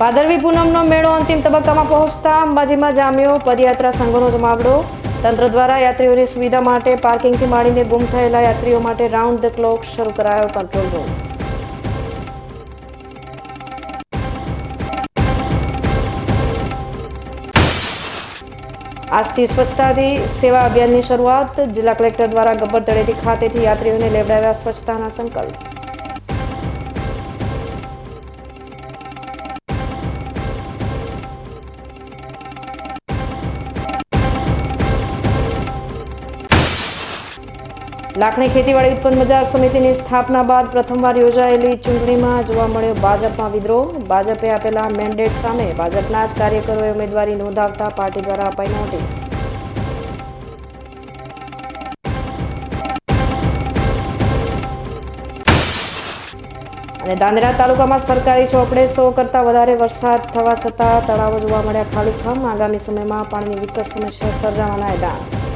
ભાદરવી પૂનમનો મેળો અંતિમ તબક્કામાં પહોંચતા અંબાજીમાં જામ્યો. પદયાત્રા સંઘોનો જમાવડો. તંત્ર દ્વારા યાત્રીઓની સુવિધા માટે પાર્કિંગથી માંડીને ગુમ થયેલા યાત્રીઓ માટે રાઉન્ડ ધ ક્લોક શરૂ કરાયો કંટ્રોલ રૂમ આજથી સ્વચ્છતાથી સેવા અભિયાનની શરૂઆત. જિલ્લા કલેક્ટર દ્વારા ગબ્બર તળેટી ખાતેથી યાત્રીઓને લેવડાવ્યા સ્વચ્છતાના સંકલ્પ. લાખણી ખેતીવાડી ઉત્પન્ન બજાર સમિતિની સ્થાપના બાદ પ્રથમવાર યોજાયેલી ચૂંટણીમાં જોવા મળ્યો ભાજપમાં વિદ્રોહ. ભાજપે આપેલા મેન્ડેટ સામે ભાજપના જ કાર્યકરોએ ઉમેદવારી નોંધાવતા પાર્ટી દ્વારા અપાઈ નોટિસ. અને દાંદેરા તાલુકામાં સરકારી ચોપડે સો કરતાં વધારે વરસાદ થવા છતાં તળાવો જોવા મળ્યા ખાલીખમ આગામી સમયમાં પાણીની વિકટ સમસ્યા સર્જાવાના એલાન